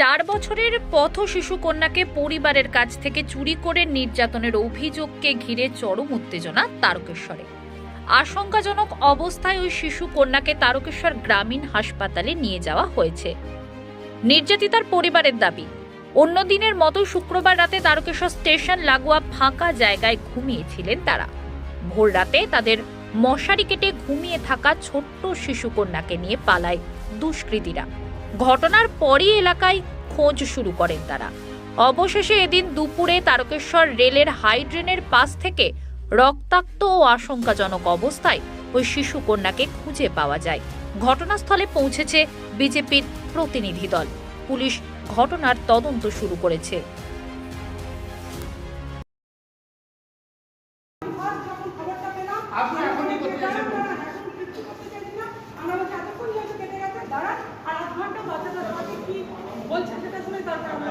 চার বছরের পথ শিশু কন্যাকে পরিবারের কাছ থেকে চুরি করে নির্যাতনের অভিযোগকে ঘিরে চরম উত্তেজনা তারকেশ্বরে। আশঙ্কাজনক অবস্থায় ওই শিশু কন্যাকে তারকেশ্বর গ্রামীণ হাসপাতালে নিয়ে যাওয়া হয়েছে। নির্যাতিতার পরিবারের দাবি, অন্য দিনের মতো শুক্রবার রাতে তারকেশ্বর স্টেশন লাগোয়া ফাঁকা জায়গায় ঘুমিয়েছিলেন তারা। ভোর রাতে তাদের মশারি কেটে ঘুমিয়ে থাকা ছোট্ট শিশু কন্যাকে নিয়ে পালায় দুষ্কৃতীরা। ঘটনার পরই এলাকায় খোঁজ শুরু করেন তারা। অবশেষে এদিন দুপুরে তারকেশ্বর রেলের হাইড্রেনের পাশ থেকে রক্তাক্ত ও আশঙ্কাজনক অবস্থায় ওই শিশু কন্যাকে খুঁজে পাওয়া যায়। ঘটনাস্থলে পৌঁছেছে বিজেপির প্রতিনিধি দল। পুলিশ ঘটনার তদন্ত শুরু করেছে আপনি এখনই করতে চাইছেন আমরা বলছি এতক্ষণ হয়েছে কেটে গেছে দাঁড়া আর আধ ঘণ্টা বাচ্চাটা তোমাকে কি বলছে সেটা শুনে তারপর আমরা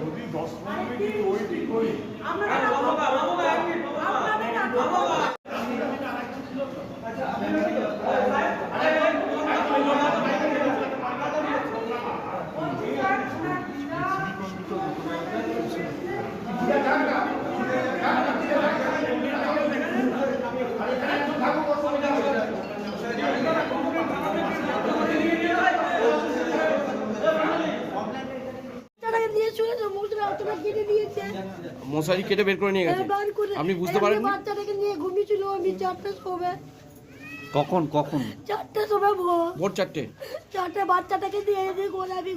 যদি দশ পনেরো মিনিট ওয়েটিং করি আমরা টাকা দিয়ে চলেছে মুখটা অতটা কেটে দিয়েছে মশারি কেটে বের করে নিয়ে গেছে। করে আপনি বুঝতে পারেননি? বাচ্চাটাকে নিয়ে ঘুমিয়েছিল আমি চারটে শোবে। কখন কখন? চারটে সময় ভোর। ভোর চারটে? চারটে বাচ্চাটাকে দিয়ে দিয়ে গলা আমি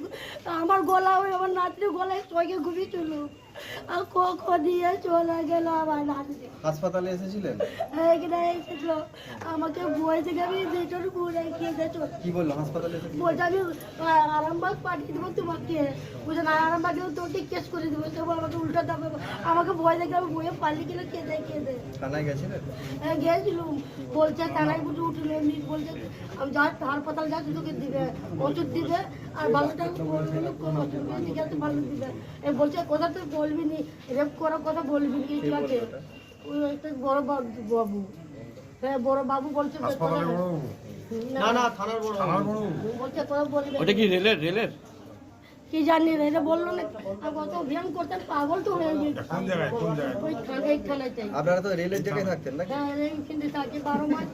আমার গলা আমার নাতনি গলায় সঙ্গে ঘুমিয়েছিল। আর ক খ দিয়ে চলে গেল আমার নাতনি হাসপাতালে এসেছিলেন? এখানে এসেছিল। আমাকে বই আমি যেটার ঘুরে খেয়ে কি বলল হাসপাতালে বলছে আমি আরামবাগ পাঠিয়ে দেবো তোমাকে। বলছে না আরামবাগে তোকে কেস করে দেবো। সে আমাকে উল্টা দাবে আমাকে ভয় দেখে আমি বইয়ে পালিয়ে গেলে কেঁদে কেঁদে থানায় গেছিলেন? হ্যাঁ, গিয়েছিলাম বলছে থানায় বুঝে উঠল এমনি বলছে যা হাসপাতাল যাচ্ছি তোকে দিবে ওষুধ দিবে আর ভালোটা বলবি ওষুধ দিয়ে ঠিক আছে দিবে। এ বলছে কথা তুই বলবি নি রেপ করার কথা বলবি নি ঠিক আছে? ওই একটা বড় বাবু বাবু। হ্যাঁ বড় বাবু বলছে না না থানার বড় বলছে কথা বলবে ওটা কি রেলের রেলের? কি জানি রে বলল না কত অভিযান পাগল তো হয়ে গেছে। ওই থানায় আপনারা তো রেলের জায়গায় থাকতেন নাকি? হ্যাঁ থাকে বারো মাস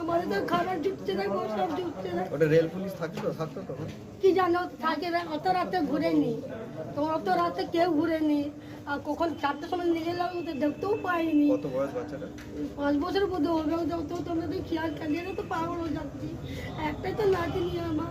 আমাদের তো খাবার ঢুকছে না সব ঢুকছে না। ওটা রেল পুলিশ থাকতো থাকতো তখন কি জানো থাকে অত রাতে ঘুরেনি। তোমার অত রাতে কেউ ঘুরেনি। আর কখন চারটের সময় নিয়ে এলাম তো দেখতেও পাইনি। কত বয়স বাচ্চাটা? পাঁচ বছর মধ্যে হবে দেখতেও তোমরা তো খেয়াল তো পাগল হয়ে যাচ্ছি। একটাই তো নাতি নিয়ে আমার।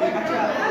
আচ্ছা